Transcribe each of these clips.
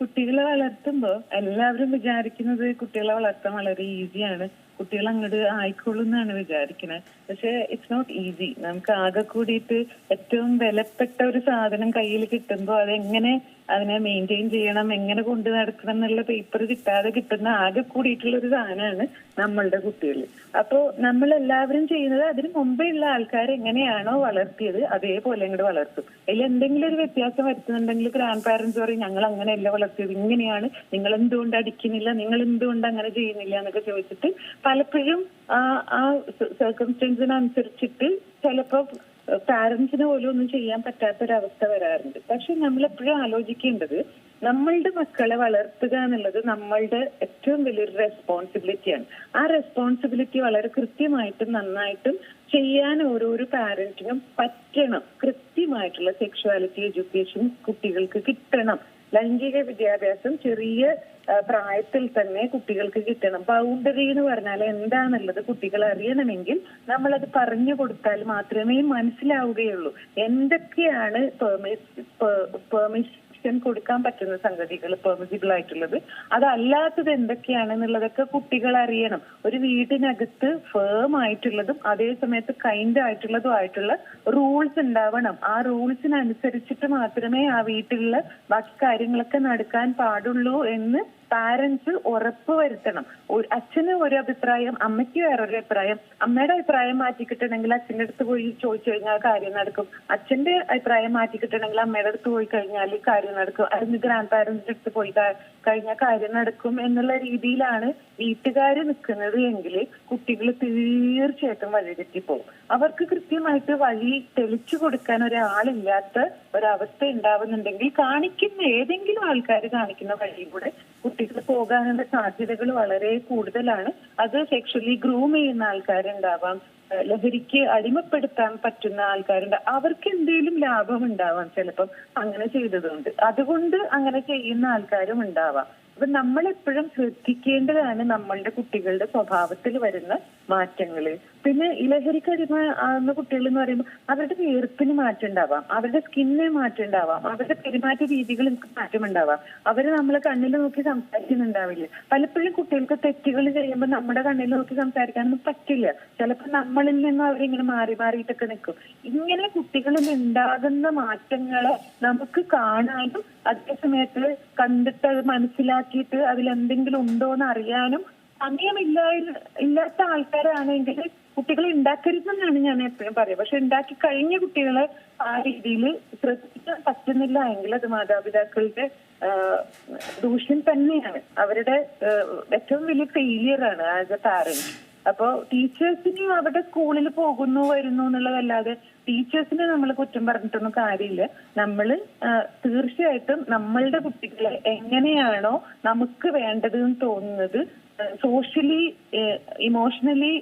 കുട്ടികളെ വളർത്തുമ്പോ എല്ലാവരും വിചാരിക്കുന്നത് കുട്ടികളെ വളർത്താൻ വളരെ ഈസിയാണ് കുട്ടികൾ അങ്ങോട്ട് ആയിക്കോളും എന്നാണ് വിചാരിക്കുന്നത് പക്ഷെ ഇറ്റ്സ് നോട്ട് ഈസി നമുക്ക് ആകെ കൂടിയിട്ട് ഏറ്റവും വിലപ്പെട്ട ഒരു സാധനം കയ്യിൽ കിട്ടുമ്പോൾ അതെങ്ങനെ അതിനെ മെയിന്റെയിൻ ചെയ്യണം എങ്ങനെ കൊണ്ടു നടക്കണം എന്നുള്ള പേപ്പർ കിട്ടാതെ കിട്ടുന്ന ആകെ കൂടിയിട്ടുള്ള ഒരു സാധനമാണ് നമ്മളുടെ കുട്ടികൾ അപ്പോ നമ്മൾ എല്ലാവരും ചെയ്യുന്നത് അതിന് മുമ്പേ ഉള്ള ആൾക്കാർ എങ്ങനെയാണോ വളർത്തിയത് അതേപോലെ അങ്ങോട്ട് വളർത്തും. അതിൽ എന്തെങ്കിലും ഒരു വ്യത്യാസം വരുത്തുന്നുണ്ടെങ്കിൽ ഗ്രാൻഡ് പാരന്റ്സ് പറയും ഞങ്ങൾ അങ്ങനെയല്ല വളർത്തിയത്. ഇങ്ങനെയാണ്. നിങ്ങൾ എന്തുകൊണ്ട് അടിക്കുന്നില്ല? നിങ്ങൾ എന്തുകൊണ്ട് അങ്ങനെ ചെയ്യുന്നില്ല? എന്നൊക്കെ ചോദിച്ചിട്ട് പലപ്പോഴും ആ ആ സർക്കംസ്റ്റൻസിനനുസരിച്ചിട്ട് ചിലപ്പോ പാരന്റ്സിന് പോലും ഒന്നും ചെയ്യാൻ പറ്റാത്തൊരവസ്ഥ വരാറുണ്ട്. പക്ഷെ നമ്മളെപ്പോഴും ആലോചിക്കേണ്ടത് നമ്മളുടെ മക്കളെ വളർത്തുക എന്നുള്ളത് നമ്മളുടെ ഏറ്റവും വലിയൊരു റെസ്പോൺസിബിലിറ്റിയാണ് ആ റെസ്പോൺസിബിലിറ്റി വളരെ കൃത്യമായിട്ടും നന്നായിട്ടും ചെയ്യാൻ ഓരോരോ പാരന്റിനും പറ്റണം. കൃത്യമായിട്ടുള്ള സെക്ഷുവാലിറ്റി എഡ്യൂക്കേഷൻ കുട്ടികൾക്ക് കിട്ടണം. ലൈംഗിക വിദ്യാഭ്യാസം ചെറിയ പ്രായത്തിൽ തന്നെ കുട്ടികൾക്ക് കിട്ടണം. ബൗണ്ടറി എന്ന് പറഞ്ഞാൽ എന്താണെന്നുള്ളത് കുട്ടികൾ അറിയണമെങ്കിൽ നമ്മൾ അത് പറഞ്ഞു കൊടുത്താൽ മാത്രമേ മനസ്സിലാവുകയുള്ളൂ. എന്തൊക്കെയാണ് പെർമിഷൻ കൊടുക്കാൻ പറ്റുന്ന സംഗതികൾ പെർമിസിബിൾ ആയിട്ടുള്ളത്. അതല്ലാത്തത് എന്തൊക്കെയാണെന്നുള്ളതൊക്കെ കുട്ടികൾ അറിയണം. ഒരു വീടിനകത്ത് ഫേം ആയിട്ടുള്ളതും അതേ സമയത്ത് കൈൻഡ് ആയിട്ടുള്ളതും ആയിട്ടുള്ള റൂൾസ് ഉണ്ടാവണം. ആ റൂൾസിനനുസരിച്ചിട്ട് മാത്രമേ ആ വീട്ടിലുള്ള ബാക്കി കാര്യങ്ങളൊക്കെ നടക്കാൻ പാടുള്ളൂ എന്ന് പാരന്റ്സ് ഉറപ്പ് വരുത്തണം. അച്ഛന് ഒരു അഭിപ്രായം അമ്മയ്ക്ക് വേറൊരു അഭിപ്രായം അമ്മയുടെ അഭിപ്രായം മാറ്റി കിട്ടണമെങ്കിൽ അച്ഛന്റെ അടുത്ത് പോയി ചോദിച്ചു കഴിഞ്ഞാൽ കാര്യം നടക്കും. അച്ഛന്റെ അഭിപ്രായം മാറ്റി കിട്ടണമെങ്കിൽ അമ്മയുടെ അടുത്ത് പോയി കഴിഞ്ഞാൽ കാര്യം നടക്കും. അതിന് ഗ്രാൻഡ് പാരന്റ്സിന്റെ അടുത്ത് പോയി കഴിഞ്ഞാൽ കാര്യം നടക്കും എന്നുള്ള രീതിയിലാണ് വീട്ടുകാർ നിൽക്കുന്നത് എങ്കിൽ കുട്ടികൾ തീർച്ചയായിട്ടും വഴിതെറ്റി പോകും അവർക്ക് കൃത്യമായിട്ട് വഴി തെളിച്ചു കൊടുക്കാൻ ഒരാളില്ലാത്ത ഒരവസ്ഥ ഉണ്ടാവുന്നുണ്ടെങ്കിൽ കാണിക്കുന്ന ഏതെങ്കിലും ആൾക്കാർ കാണിക്കുന്ന വഴി കൂടെ കുട്ടികൾ പോകാനുള്ള സാധ്യതകൾ വളരെ കൂടുതലാണ്. അത് സെക്ഷലി ഗ്രൂം ചെയ്യുന്ന ആൾക്കാരുണ്ടാവാം ലഹരിക്ക് അടിമപ്പെടുത്താൻ പറ്റുന്ന ആൾക്കാരുണ്ട്. അവർക്ക് എന്തെങ്കിലും ലാഭം ഉണ്ടാവാം ചിലപ്പം അങ്ങനെ ചെയ്തതുകൊണ്ട്. അതുകൊണ്ട് അങ്ങനെ ചെയ്യുന്ന ആൾക്കാരും ഉണ്ടാവാം. അപ്പൊ നമ്മൾ എപ്പോഴും ശ്രദ്ധിക്കേണ്ടതാണ് നമ്മളുടെ കുട്ടികളുടെ സ്വഭാവത്തിൽ വരുന്ന മാറ്റങ്ങൾ. പിന്നെ ലഹരിക്ക് അടിമ കുട്ടികൾ എന്ന് പറയുമ്പോൾ അവരുടെ വീർപ്പിന് മാറ്റം ഉണ്ടാവാം അവരുടെ സ്കിന്നിന് മാറ്റം ഉണ്ടാവാം അവരുടെ പെരുമാറ്റ രീതികളിൽ മാറ്റം ഉണ്ടാവാം അവർ നമ്മളെ കണ്ണിൽ നോക്കി സംസാരിക്കുന്നുണ്ടാവില്ല? പലപ്പോഴും കുട്ടികൾക്ക് തെറ്റുകൾ ചെയ്യുമ്പോൾ നമ്മുടെ കണ്ണിൽ നോക്കി സംസാരിക്കാനൊന്നും പറ്റില്ല. ചിലപ്പോൾ നമ്മളിൽ നിന്നും അവരിങ്ങനെ മാറി മാറിയിട്ടൊക്കെ നിൽക്കും ഇങ്ങനെ കുട്ടികളിൽ ഉണ്ടാകുന്ന മാറ്റങ്ങളെ നമുക്ക് കാണാനും അതേസമയത്ത് കണ്ടിട്ട് അത് മനസ്സിലാക്കിയിട്ട് അതിലെന്തെങ്കിലും ഉണ്ടോ എന്ന് അറിയാനും സമയമില്ല ഇല്ലാത്ത ആൾക്കാരാണെങ്കിൽ കുട്ടികളെ ഉണ്ടാക്കരുതെന്നാണ് ഞാൻ എപ്പോഴും പറയുക. പക്ഷെ ഉണ്ടാക്കി കഴിഞ്ഞ കുട്ടികളെ ആ രീതിയിൽ ശ്രദ്ധിക്കാൻ പറ്റുന്നില്ല എങ്കിൽ അത് മാതാപിതാക്കളുടെ ദൂഷ്യം തന്നെയാണ്. അവരുടെ ഏറ്റവും വലിയ ഫെയിലിയർ ആണ് ആസ് എ പാരന്റ് അപ്പോ ടീച്ചേഴ്സിന് അവരുടെ സ്കൂളിൽ പോകുന്നു വരുന്നു എന്നുള്ളതല്ലാതെ ടീച്ചേഴ്സിനെ നമ്മൾ കുറ്റം പറഞ്ഞിട്ടൊന്നും കാര്യമില്ല. നമ്മൾ തീർച്ചയായിട്ടും നമ്മളുടെ കുട്ടികളെ എങ്ങനെയാണോ നമുക്ക് വേണ്ടതെന്ന് തോന്നുന്നത് സോഷ്യലി ഇമോഷണലി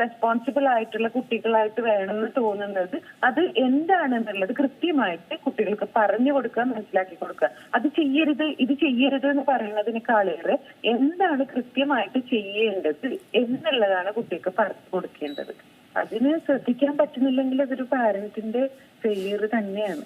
റെസ്പോൺസിബിൾ ആയിട്ടുള്ള കുട്ടികളായിട്ട് വേണമെന്ന് തോന്നുന്നത് അത് എന്താണെന്നുള്ളത് കൃത്യമായിട്ട് കുട്ടികൾക്ക് പറഞ്ഞു കൊടുക്കുക മനസ്സിലാക്കി കൊടുക്കുക. അത് ചെയ്യരുത് ഇത് ചെയ്യരുത് എന്ന് പറയുന്നതിനേക്കാളേറെ എന്താണ് കൃത്യമായിട്ട് ചെയ്യേണ്ടത് എന്നുള്ളതാണ് കുട്ടികൾക്ക് പറഞ്ഞു കൊടുക്കേണ്ടത്. അതിന് ശ്രദ്ധിക്കാൻ പറ്റുന്നില്ലെങ്കിൽ അതൊരു പാരന്റിന്റെ ഫെയിലിയർ തന്നെയാണ്.